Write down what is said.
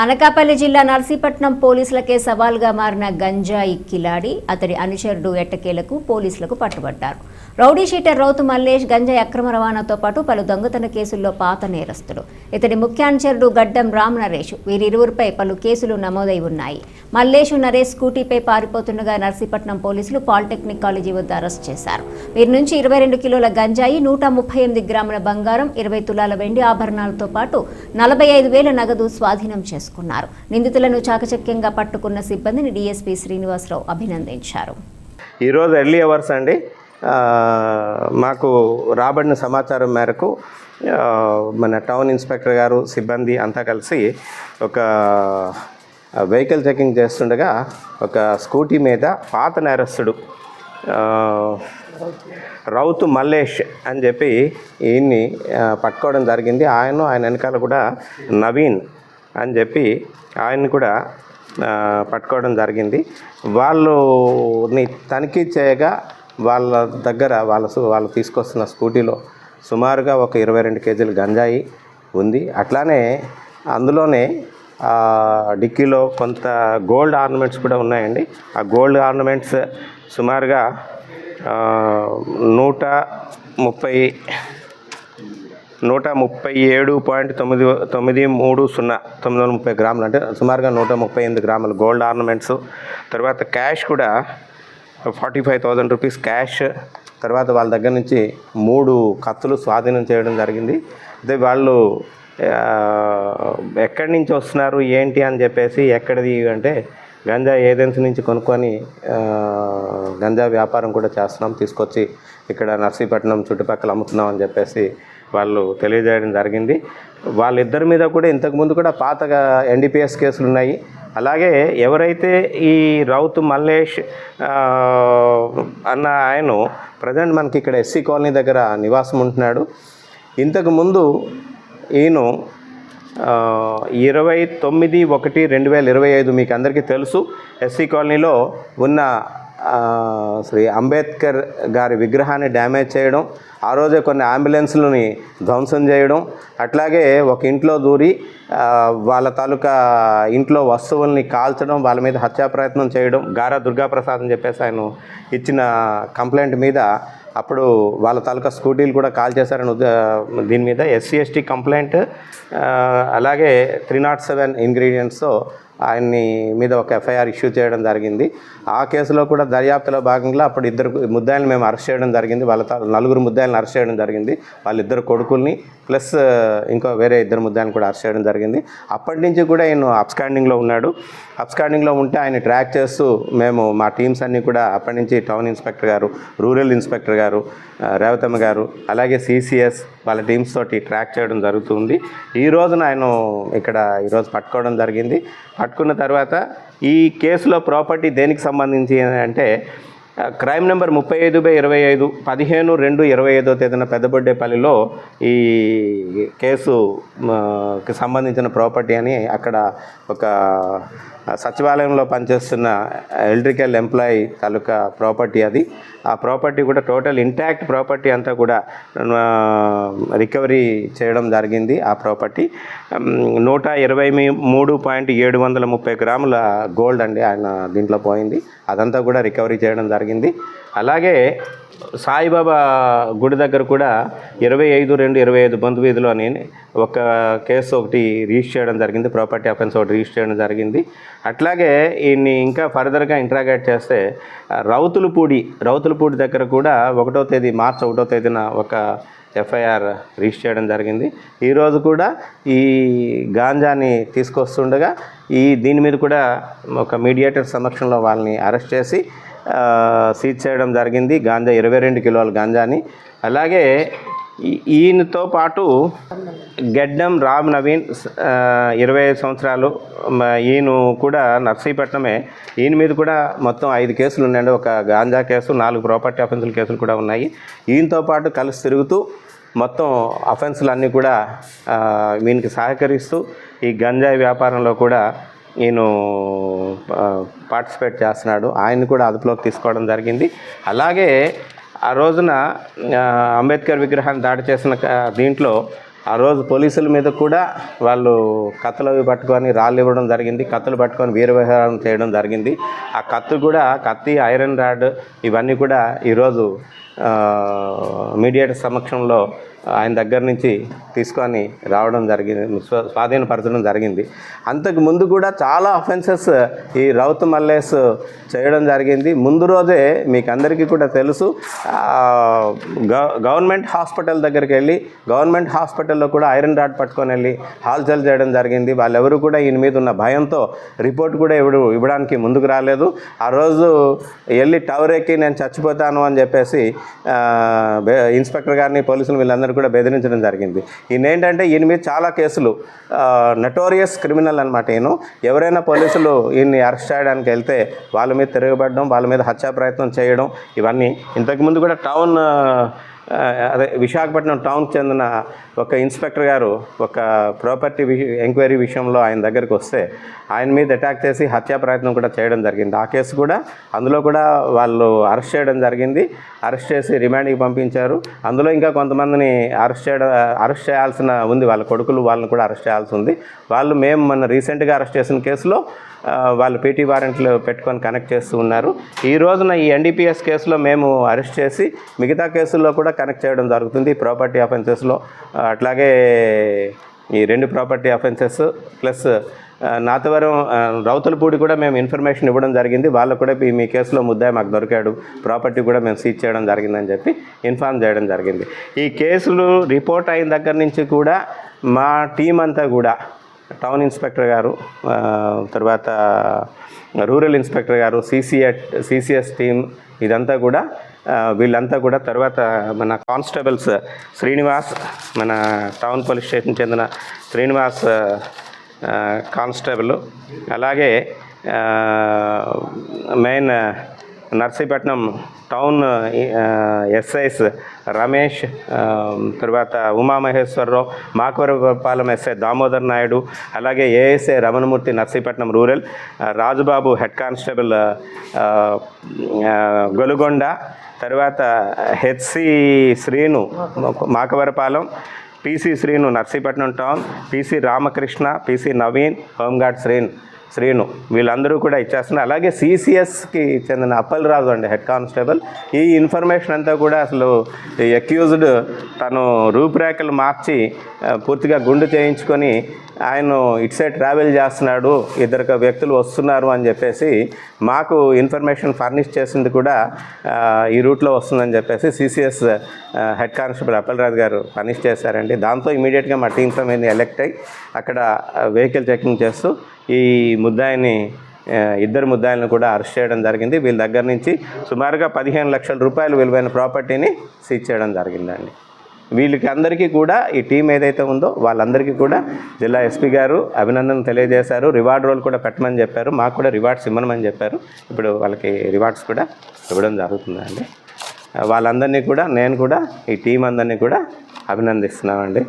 అనకాపల్లి జిల్లా నర్సీపట్నం పోలీసులకే సవాల్గా మారిన గంజాయి కిలాడి అతడి అనుచరుడు ఎట్టకేలకు పోలీసులకు పట్టుబడ్డారు. రౌడీ షీటర్ రౌతు మల్లేష్ గంజాయి అక్రమ రవాణాతో పాటు పలు దొంగతన కేసుల్లో పాత నేరస్తుడు. ఇతడి ముఖ్యానుచరుడు గడ్డం రామ్ నరేష్ వీరిరువురిపై పలు కేసులు నమోదై ఉన్నాయి. మల్లేష్ నరేష్ స్కూటీపై పారిపోతుండగా నర్సీపట్నం పోలీసులు పాలిటెక్నిక్ కాలేజీ వద్ద అరెస్ట్ చేశారు. వీరి నుంచి ఇరవై రెండు కిలోల గంజాయి నూట ముప్పై ఎనిమిది గ్రాముల బంగారం ఇరవై తులాల వెండి ఆభరణాలతో పాటు నలభై ఐదు వేల నగదు స్వాధీనం చేసుకున్నారు. నిందితులను చాకచక్యంగా పట్టుకున్న సిబ్బందిని డీఎస్పీ శ్రీనివాసరావు అభినందించారు. ఈరోజు ఎర్లీ అవర్స్ అండి. మాకు రాబడిన సమాచారం మేరకు మన టౌన్ ఇన్స్పెక్టర్ గారు సిబ్బంది అంతా కలిసి ఒక వెహికల్ చెకింగ్ చేస్తుండగా ఒక స్కూటీ మీద పాత నేరస్తుడు రౌతు మల్లేష్ అని చెప్పి ఈయన్ని పట్టుకోవడం జరిగింది. ఆయన ఆయన వెనకాల కూడా నవీన్ అని చెప్పి ఆయన్ని కూడా పట్టుకోవడం జరిగింది. వాళ్ళని తనిఖీ చేయగా వాళ్ళ దగ్గర వాళ్ళ వాళ్ళు తీసుకొస్తున్న స్కూటీలో సుమారుగా ఒక ఇరవై రెండు కేజీలు గంజాయి ఉంది. అట్లానే అందులోనే డిక్కీలో కొంత గోల్డ్ ఆర్నమెంట్స్ కూడా ఉన్నాయండి. ఆ గోల్డ్ ఆర్నమెంట్స్ సుమారుగా నూట ముప్పై నూట ముప్పై ఏడు పాయింట్ తొమ్మిది తొమ్మిది మూడు సున్నా తొమ్మిది వందల ముప్పై గ్రాములు అంటే సుమారుగా నూట ముప్పై ఎనిమిది గ్రాములు గోల్డ్ ఆర్నమెంట్స్. తర్వాత క్యాష్ కూడా forty five thousand rupees cash. తర్వాత వాళ్ళ దగ్గర నుంచి మూడు కత్తులు స్వాధీనం చేయడం జరిగింది. అదే వాళ్ళు ఎక్కడి నుంచి వస్తున్నారు ఏంటి అని చెప్పేసి ఎక్కడిది అంటే గంజా ఏజెన్సీ నుంచి కొనుక్కొని గంజా వ్యాపారం కూడా చేస్తున్నాం తీసుకొచ్చి ఇక్కడ నర్సీపట్నం చుట్టుపక్కల అమ్ముతున్నాం అని చెప్పేసి వాళ్ళు తెలియజేయడం జరిగింది. వాళ్ళిద్దరి మీద కూడా ఇంతకుముందు కూడా పాతగా ఎన్డీపీఎస్ కేసులు ఉన్నాయి. అలాగే ఎవరైతే ఈ రౌత్ మల్లేష్ అన్న ఆయన ప్రజెంట్ మనకి ఇక్కడ ఎస్సీ కాలనీ దగ్గర నివాసం ఉంటున్నాడు. ఇంతకుముందు ఈయన ఇరవై తొమ్మిది ఒకటి రెండు వేల ఇరవై ఐదు మీకు అందరికీ తెలుసు. ఎస్సీ కాలనీలో ఉన్న శ్రీ అంబేద్కర్ గారి విగ్రహాన్ని డ్యామేజ్ చేయడం ఆ రోజే కొన్ని అంబులెన్స్లని ధ్వంసం చేయడం అట్లాగే ఒక ఇంట్లో దూరి వాళ్ళ తాలూకా ఇంట్లో వస్తువుల్ని కాల్చడం వాళ్ళ మీద హత్యా ప్రయత్నం చేయడం గారా దుర్గాప్రసాద్ అని చెప్పేసి ఆయన ఇచ్చిన కంప్లైంట్ మీద అప్పుడు వాళ్ళ తాలూకా స్కూటీలు కూడా కాల్ చేశారని దీని మీద ఎస్సీ ఎస్టీ కంప్లైంట్ అలాగే త్రీ నాట్ సెవెన్ ఇంగ్రీడియంట్స్తో ఆయన్ని మీద ఒక ఎఫ్ఐఆర్ ఇష్యూ చేయడం జరిగింది. ఆ కేసులో కూడా దర్యాప్తులో భాగంగా అప్పుడు ఇద్దరు ముద్దాయిలను మేము అరెస్ట్ చేయడం జరిగింది. వాళ్ళ నలుగురు ముద్దాయిలను అరెస్ట్ చేయడం జరిగింది. వాళ్ళిద్దరు కొడుకుల్ని ప్లస్ ఇంకో వేరే ఇద్దరు ముద్దాయిలను కూడా అరెస్ట్ చేయడం జరిగింది. అప్పటి నుంచి కూడా ఆయన అప్స్కాండింగ్లో ఉన్నాడు. అప్స్కాండింగ్లో ఉంటే ఆయన ట్రాక్ చేస్తూ మేము మా టీమ్స్ అన్నీ కూడా అప్పటి నుంచి టౌన్ ఇన్స్పెక్టర్ గారు రూరల్ ఇన్స్పెక్టర్ గారు రేవతమ్మ గారు అలాగే సిసిఎస్ వాళ్ళ టీమ్స్ తోటి ట్రాక్ చేయడం జరుగుతుంది. ఈ రోజున ఆయన ఇక్కడ ఈరోజు పట్టుకోవడం జరిగింది. పట్టుకున్న తర్వాత ఈ కేసులో ప్రాపర్టీ దేనికి సంబంధించి అంటే క్రైమ్ నెంబర్ ముప్పై ఐదు బై ఇరవై ఐదు పదిహేను రెండు ఇరవై ఐదో తేదీన పెద్దబొడ్డేపల్లిలో ఈ కేసు సంబంధించిన ప్రాపర్టీ అని అక్కడ ఒక సచివాలయంలో పనిచేస్తున్న ఎలక్ట్రికల్ ఎంప్లాయీ తాలూకా ప్రాపర్టీ అది. ఆ ప్రాపర్టీ కూడా టోటల్ ఇంటాక్ట్ ప్రాపర్టీ అంతా కూడా రికవరీ చేయడం జరిగింది ఆ ప్రాపర్టీ. నూట ఇరవై మీ- మూడు పాయింట్ ఏడు వందల ముప్పై గ్రాముల గోల్డ్ అండి ఆయన దీంట్లో పోయింది. అదంతా కూడా రికవరీ చేయడం జరిగింది. అలాగే సాయిబాబా గుడి దగ్గర కూడా ఇరవై ఐదు రెండు ఇరవై ఐదు బంధు వీధిలోని ఒక కేసు ఒకటి రిజిస్టర్ చేయడం జరిగింది ప్రాపర్టీ అఫెన్స్ ఒకటి రిజిస్టర్ చేయడం జరిగింది. అట్లాగే ఈయన్ని ఇంకా ఫర్దర్గా ఇంట్రాగేట్ చేస్తే రౌతులపూడి రౌతులపూడి దగ్గర కూడా ఒకటో తేదీ మార్చి ఒకటో తేదీన ఒక ఎఫ్ఐఆర్ రిజిస్టర్ చేయడం జరిగింది. ఈరోజు కూడా ఈ గాంజాని తీసుకొస్తుండగా ఈ దీని మీద కూడా ఒక మీడియేటర్ సమక్షంలో వాళ్ళని అరెస్ట్ చేసి సీజ్ చేయడం జరిగింది. గాంజా ఇరవై రెండు కిలోల గాంజాని. అలాగే ఈయనతో పాటు గెడ్డం రామ్ నవీన్ ఇరవై ఐదు సంవత్సరాలు ఈయన కూడా నర్సీపట్నమే. ఈయన మీద కూడా మొత్తం ఐదు కేసులు ఉన్నాయండి. ఒక గాంజా కేసు నాలుగు ప్రాపర్టీ అఫెన్సుల కేసులు కూడా ఉన్నాయి. ఈయనతో పాటు కలిసి తిరుగుతూ మొత్తం అఫెన్సులు అన్నీ కూడా వీనికి సహకరిస్తూ ఈ గంజాయి వ్యాపారంలో కూడా నేను పార్టిసిపేట్ చేస్తున్నాడు. ఆయన్ని కూడా అదుపులోకి తీసుకోవడం జరిగింది. అలాగే ఆ రోజున అంబేద్కర్ విగ్రహాన్ని దాడి చేసిన దీంట్లో ఆ రోజు పోలీసుల మీద కూడా వాళ్ళు కత్తులు అవి పట్టుకొని రాళ్ళు ఇవ్వడం జరిగింది. కత్తులు పట్టుకొని వీరవిహారం చేయడం జరిగింది. ఆ కత్తు కూడా కత్తి ఐరన్ రాడ్ ఇవన్నీ కూడా ఈరోజు మీడియేటర్ సమక్షంలో ఆయన దగ్గర నుంచి తీసుకొని రావడం జరిగింది స్వాధీనపరచడం జరిగింది. అంతకు ముందు కూడా చాలా అఫెన్సెస్ ఈ రౌత్ మల్లేస్ చేయడం జరిగింది. ముందు రోజే మీకు అందరికీ కూడా తెలుసు గవ- గవర్నమెంట్ హాస్పిటల్ దగ్గరికి వెళ్ళి గవర్నమెంట్ హాస్పిటల్లో కూడా ఐరన్ రాడ్ పట్టుకొని వెళ్ళి హాల్చల్ చేయడం జరిగింది. వాళ్ళెవరు కూడా ఈయన మీద ఉన్న భయంతో రిపోర్ట్ కూడా ఇవ్వడు ఇవ్వడానికి ముందుకు రాలేదు. ఆ రోజు వెళ్ళి టవర్ ఎక్కి నేను చచ్చిపోతాను అని చెప్పేసి ఇన్స్పెక్టర్ గారిని పోలీసులు వీళ్ళందరూ కూడా బెదిరించడం జరిగింది. ఈయన ఏంటంటే ఈయన మీద చాలా కేసులు నటోరియస్ క్రిమినల్ అనమాట ఈయన. ఎవరైనా పోలీసులు ఈయన్ని అరెస్ట్ చేయడానికి వెళ్తే వాళ్ళ మీద తిరగబడడం వాళ్ళ మీద హత్యా ప్రయత్నం చేయడం ఇవన్నీ. ఇంతకుముందు కూడా టౌన్ అదే విశాఖపట్నం టౌన్కి చెందిన ఒక ఇన్స్పెక్టర్ గారు ఒక ప్రాపర్టీ విష ఎంక్వైరీ విషయంలో ఆయన దగ్గరికి వస్తే ఆయన మీద అటాక్ చేసి హత్యా ప్రయత్నం కూడా చేయడం జరిగింది. ఆ కేసు కూడా అందులో కూడా వాళ్ళు అరెస్ట్ చేయడం జరిగింది. అరెస్ట్ చేసి రిమాండ్కి పంపించారు. అందులో ఇంకా కొంతమందిని అరెస్ట్ చేయడం అరెస్ట్ చేయాల్సిన ఉంది. వాళ్ళ కొడుకులు వాళ్ళని కూడా అరెస్ట్ చేయాల్సి ఉంది. వాళ్ళు మేము మన రీసెంట్గా అరెస్ట్ చేసిన కేసులో వాళ్ళు పీటీ వారెంట్లు పెట్టుకొని కనెక్ట్ చేస్తూ ఉన్నారు. ఈ రోజున ఈ ఎన్డీపీఎస్ కేసులో మేము అరెస్ట్ చేసి మిగతా కేసుల్లో కూడా కనెక్ట్ చేయడం జరుగుతుంది. ప్రాపర్టీ అఫెన్సెస్లో అట్లాగే ఈ రెండు property offences plus Nathavaram Routhulapudi కూడా మేము ఇన్ఫర్మేషన్ ఇవ్వడం జరిగింది. వాళ్ళకు కూడా ఈ మీ కేసులో ముద్దాయి మాకు దొరికాడు. ప్రాపర్టీ కూడా మేము సీజ్ చేయడం జరిగిందని చెప్పి ఇన్ఫార్మ్ చేయడం జరిగింది. ఈ కేసులు రిపోర్ట్ అయిన దగ్గర నుంచి కూడా మా టీం అంతా కూడా టౌన్ ఇన్స్పెక్టర్ గారు తర్వాత రూరల్ ఇన్స్పెక్టర్ గారు సీసీఎట్ సీసీఎస్ టీమ్ ఇదంతా కూడా వీళ్ళంతా కూడా తర్వాత మన కానిస్టేబుల్స్ శ్రీనివాస్ మన టౌన్ పోలీస్ స్టేషన్ చెందిన శ్రీనివాస్ కానిస్టేబుల్. అలాగే main Narsipatnam town SIs Ramesh తర్వాత ఉమామహేశ్వరరావు మాకవరపాలెం ఎస్ఐ దామోదర్ నాయుడు అలాగే ASI Ramanamurthy Narsipatnam rural Rajubabu head constable Golugonda తర్వాత HC Srinu Makavarapalem PC Srinu Narsipatnam town PC Ramakrishna PC Naveen home guard శ్రీన్. Srinu వీళ్ళందరూ కూడా ఇచ్చేస్తున్నారు. అలాగే సిసిఎస్కి చెందిన అప్పలరాజు అండి హెడ్ కానిస్టేబుల్ ఈ ఇన్ఫర్మేషన్ అంతా కూడా అసలు అక్యూజ్డ్ తను రూపురేఖలు మార్చి పూర్తిగా గుండు చేయించుకొని ఆయన ఇట్ సైడ్ ట్రావెల్ చేస్తున్నాడు ఇద్దరు వ్యక్తులు వస్తున్నారు అని చెప్పేసి మాకు ఇన్ఫర్మేషన్ ఫర్నిష్ చేసింది కూడా ఈ రూట్లో వస్తుందని చెప్పేసి సిసిఎస్ హెడ్ కానిస్టేబుల్ అప్పలరాజు గారు ఫర్నిష్ చేశారండి. దాంతో ఇమీడియట్గా మా టీమ్స్ మీద ఎలెక్ట్ అయ్యి అక్కడ వెహికల్ చెకింగ్ చేస్తూ ఈ ముద్దాయిని ఇద్దరు ముద్దాయిలను కూడా అరెస్ట్ చేయడం జరిగింది. వీళ్ళ దగ్గర నుంచి సుమారుగా పదిహేను లక్షల రూపాయలు విలువైన ప్రాపర్టీని సీజ్ చేయడం జరిగిందండి. వీళ్ళకి అందరికీ కూడా ఈ టీం ఏదైతే ఉందో వాళ్ళందరికీ కూడా జిల్లా ఎస్పీ గారు అభినందనలు తెలియజేశారు. రివార్డ్ రోల్ కూడా పెట్టమని చెప్పారు. మాకు కూడా రివార్డ్స్ ఇవ్వమని చెప్పారు. ఇప్పుడు వాళ్ళకి రివార్డ్స్ కూడా ఇవ్వడం జరుగుతుందండి. వాళ్ళందరినీ కూడా నేను కూడా ఈ టీం అందరినీ కూడా అభినందిస్తున్నామండి.